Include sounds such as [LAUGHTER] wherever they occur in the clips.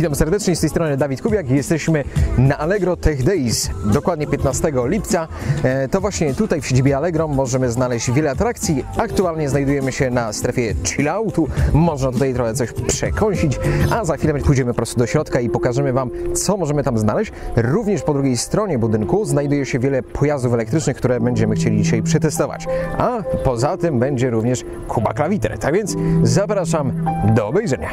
Witam serdecznie, z tej strony Dawid Kubiak. Jesteśmy na Allegro Tech Days, dokładnie 15 lipca. E, To właśnie tutaj w siedzibie Allegro możemy znaleźć wiele atrakcji. Aktualnie znajdujemy się na strefie chilloutu. Można tutaj trochę coś przekąsić, a za chwilę pójdziemy po prostu do środka i pokażemy Wam, co możemy tam znaleźć. Również po drugiej stronie budynku znajduje się wiele pojazdów elektrycznych, które będziemy chcieli dzisiaj przetestować. A poza tym będzie również Kuba Klawiter. Tak więc zapraszam do obejrzenia.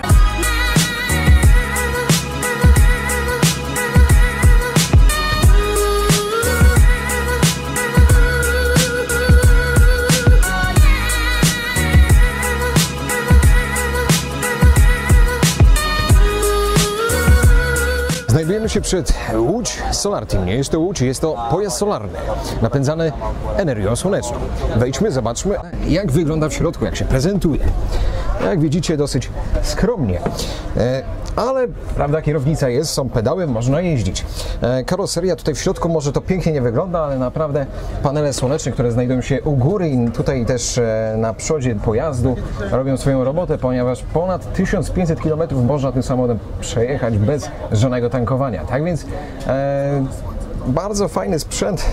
Znajdujemy się przed Łódź Solar Team. Nie jest to Łódź, jest to pojazd solarny, napędzany energią słoneczną. Wejdźmy, zobaczmy, jak wygląda w środku, jak się prezentuje. Jak widzicie, dosyć skromnie. E, ale prawda, kierownica jest, są pedały, można jeździć. E, karoseria tutaj w środku może to pięknie nie wygląda, ale naprawdę panele słoneczne, które znajdują się u góry i tutaj też e, na przodzie pojazdu robią swoją robotę, ponieważ ponad 1500 km można tym samochodem przejechać bez żadnego tankowania. Tak więc e, bardzo fajny sprzęt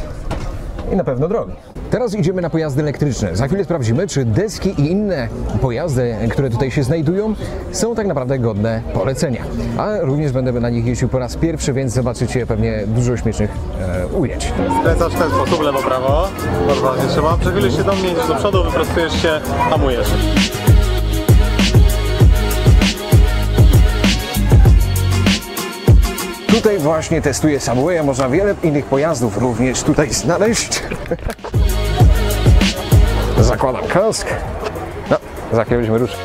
i na pewno drogi. Teraz idziemy na pojazdy elektryczne. Za chwilę sprawdzimy, czy deski i inne pojazdy, które tutaj się znajdują, są tak naprawdę godne polecenia. A również będę na nich jeździł po raz pierwszy, więc zobaczycie pewnie dużo śmiesznych e, ujęć. Skręcasz w ten sposób, lewo, prawo. Normalnie trzeba. Przechylisz się do mnie, do przodu, wyprostujesz się, hamujesz. Tutaj właśnie testuję Subwaya, można wiele innych pojazdów również tutaj znaleźć. [LAUGHS] Zakładam kask. No, za chwilę będziemy ruszyć.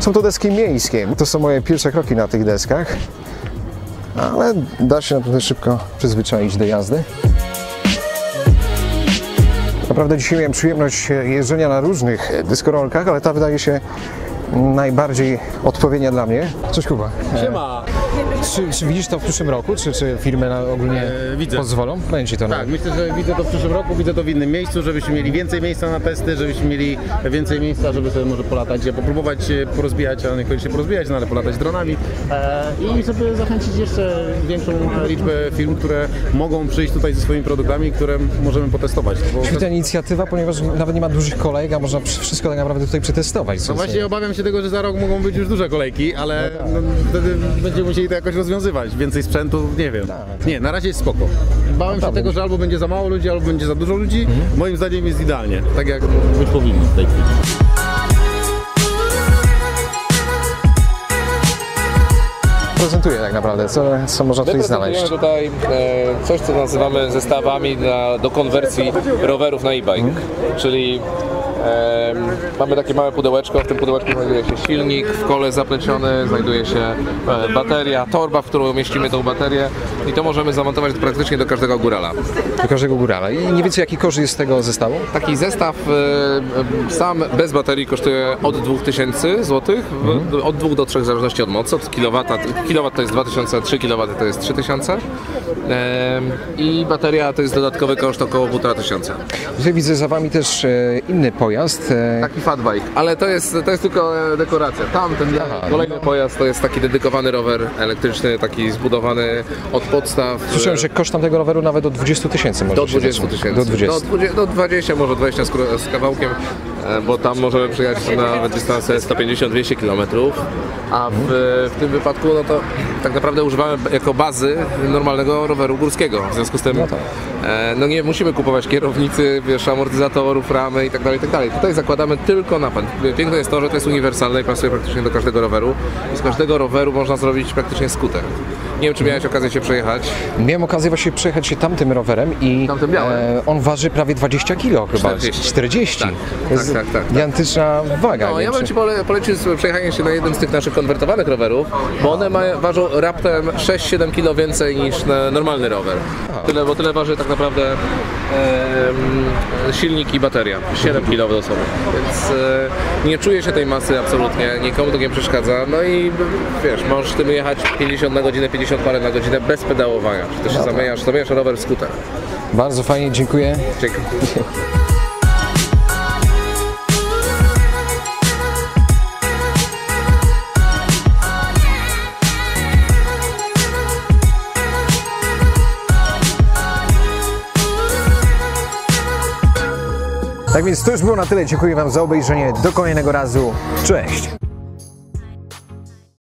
Są to deski miejskie. To są moje pierwsze kroki na tych deskach. Ale da się naprawdę szybko przyzwyczaić do jazdy. Naprawdę dzisiaj miałem przyjemność jeżdżenia na różnych dyskorolkach, ale ta wydaje się najbardziej odpowiednia dla mnie. Cześć Kuba. Siema. Czy, czy widzisz to w przyszłym roku? Czy, czy firmy na ogólnie E, widzę. pozwolą? Będzie to na... Tak, myślę, że widzę to w przyszłym roku, widzę to w innym miejscu, żebyśmy mieli więcej miejsca na testy, żebyśmy mieli więcej miejsca, żeby sobie może polatać, popróbować się porozbijać, ale niekoniecznie porozbijać, no ale polatać dronami e, i żeby zachęcić jeszcze większą liczbę firm, które mogą przyjść tutaj ze swoimi produktami, które możemy potestować. Bo Świetna inicjatywa, ponieważ nawet nie ma dużych kolejek, a można wszystko tak naprawdę tutaj przetestować. Co no właśnie obawiam się tego, że za rok mogą być już duże kolejki, ale no, wtedy będziemy musieli to jakoś rozwiązywać. Więcej sprzętu, nie wiem. Nie, na razie jest spoko. Bałem się tego, że albo będzie za mało ludzi, albo będzie za dużo ludzi. Moim zdaniem jest idealnie, tak jak być powinno w tej chwili. prezentuje tak naprawdę, co, co można tutaj znaleźć. Tutaj e, coś, co nazywamy zestawami dla, do konwersji rowerów na e-bike, czyli e, mamy takie małe pudełeczko, w tym pudełeczku znajduje się silnik, w kole zapleciony, znajduje się e, bateria, torba, w którą mieścimy tą baterię i to możemy zamontować praktycznie do każdego górala. Do każdego górala. I nie wiecie, jaki koszt jest z tego zestawu? Taki zestaw e, sam bez baterii kosztuje od 2000 zł, od 2 do 3 w zależności od mocy, od kilowata. Kilowat to jest 2000, 3 kW to jest 3000 e, i bateria to jest dodatkowy koszt około 1500. Tutaj widzę za Wami też e, inny pojazd. E, Taki fatbike, ale to jest, to jest tylko e, dekoracja. Tam ten kolejny pojazd to jest taki dedykowany rower elektryczny, taki zbudowany od podstaw. Słyszałem, że koszt tamtego roweru nawet do 20 tysięcy może Do się 20 zacząć. tysięcy. Do 20. Do, 20, do 20, może 20 z, kawałkiem, bo tam możemy przejechać na dystansę 150-200 km, a w, w tym wypadku no to tak naprawdę używamy jako bazy normalnego roweru górskiego. W związku z tym No tak. e, no nie musimy kupować kierownicy, wiesz, amortyzatorów, ramy i tak dalej, i tak dalej. Tutaj zakładamy tylko napęd. Piękne jest to, że to jest uniwersalne i pasuje praktycznie do każdego roweru i z każdego roweru można zrobić praktycznie skuter. Nie wiem, czy miałeś okazję się przejechać. Miałem okazję właśnie przejechać się tamtym rowerem i Tamtym e, on waży prawie 20 kg chyba. 40. 40. Tak, jest tak, tak, tak, tak. Gigantyczna waga. No, ja bym Ci pole, polecił sobie przejechanie się na jednym z tych naszych konwertowanych rowerów, bo one mają, ważą raptem 6-7 kg więcej niż normalny rower. Tyle, bo tyle waży tak naprawdę em, silnik i bateria. 7 kg dosłownie. Więc e, nie czuję się tej masy absolutnie, nikomu to nie przeszkadza. No i wiesz, możesz tym jechać 50 na godzinę, 50 parę na godzinę bez pedałowania. Czy też się zamieniasz, zamieniasz rower w skuter. Bardzo fajnie, dziękuję. Dzięki. [LAUGHS] Tak więc to już było na tyle. Dziękuję Wam za obejrzenie. Do kolejnego razu. Cześć!